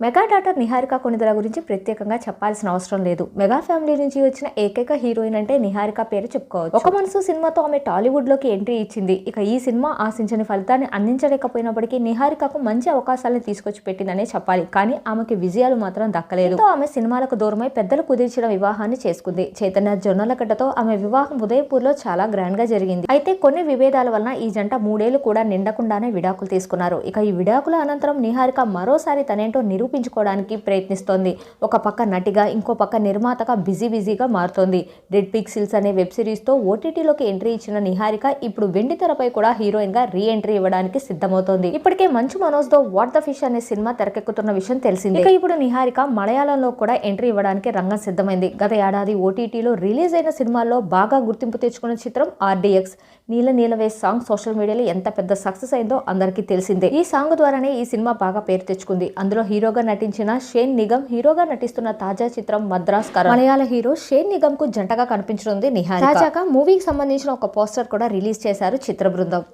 Mega daughter Niharika Konidela గురించి ప్రత్యేకంగా చెప్పాల్సిన అవసరం లేదు. మెగా ఫ్యామిలీ నుంచి వచ్చిన ఏకైక హీరోయిన్ అంటే నిహారిక పేరు చెప్పుకోవచ్చు. ఒక మనసు సినిమాతో ఆమె టాలీవుడ్లోకి ఎంట్రీ ఇచ్చింది. ఇక ఈ సినిమా ఆశించని ఫలితాన్ని అందించలేకపోయినప్పటికీ నిహారికకు మంచి అవకాశాలను తీసుకొచ్చి పెట్టిందనే చెప్పాలి. కానీ ఆమెకి విజయాలు మాత్రం దక్కలేదు. ఆమె సినిమాలకు దూరమై పెద్దలు కుదిర్చిన వివాహాన్ని చేసుకుంది. చైతన్య జొన్నలగడ్డతో ఆమె వివాహం ఉదయపూర్లో చాలా గ్రాండ్గా జరిగింది. అయితే కొన్ని విభేదాల వలన ఈ జంట మూడేళ్ళు కూడా నిండకుండానే విడాకులు తీసుకున్నారు. ఇక ఈ విడాకుల అనంతరం నిహారిక మరోసారి తనేంటో నిరూపించుకోవడానికి ప్రయత్నిస్తోంది. ఒక పక్క నటిగా ఇంకో పక్క నిర్మాతగా బిజీ బిజీగా మారుతోంది. రెడ్ పిక్సిల్స్ అనే వెబ్ సిరీస్తో ఓటీటీలోకి ఎంట్రీ ఇచ్చిన నిహారిక ఇప్పుడు వెండి తెరపై కూడా హీరోయిన్గా రీ ఎంట్రీ ఇవ్వడానికి సిద్ధమవుతోంది. ఇప్పటికే మంచు మనోజ్తో వాట్ ద ఫిష్ అనే సినిమా తెరకెక్కుతున్న విషయం తెలిసింది. ఇక ఇప్పుడు నిహారిక మలయాళంలో కూడా ఎంట్రీ ఇవ్వడానికి రంగం సిద్ధమైంది. గత ఏడాది ఓటీటీలో రిలీజ్ అయిన సినిమాల్లో బాగా గుర్తింపు తెచ్చుకున్న చిత్రం RDX Neela Neelave song social మీడియాలో ఎంత పెద్ద సక్సెస్ అయిందో అందరికీ తెలిసిందే. ఈ సాంగ్ ద్వారానే ఈ సినిమా బాగా పేరు తెచ్చుకుంది. అందులో హీరోగా నటించిన షేన్ నిగమ్ హీరోగా నటిస్తున్న తాజా చిత్రం మద్రాస్ కర మలయాళ హీరో షేన్ నిగమ్కు జంటగా కనిపించనుంది నిహారిక. తాజాగా మూవీకి సంబంధించిన ఒక పోస్టర్ కూడా రిలీజ్ చేశారు చిత్ర బృందం.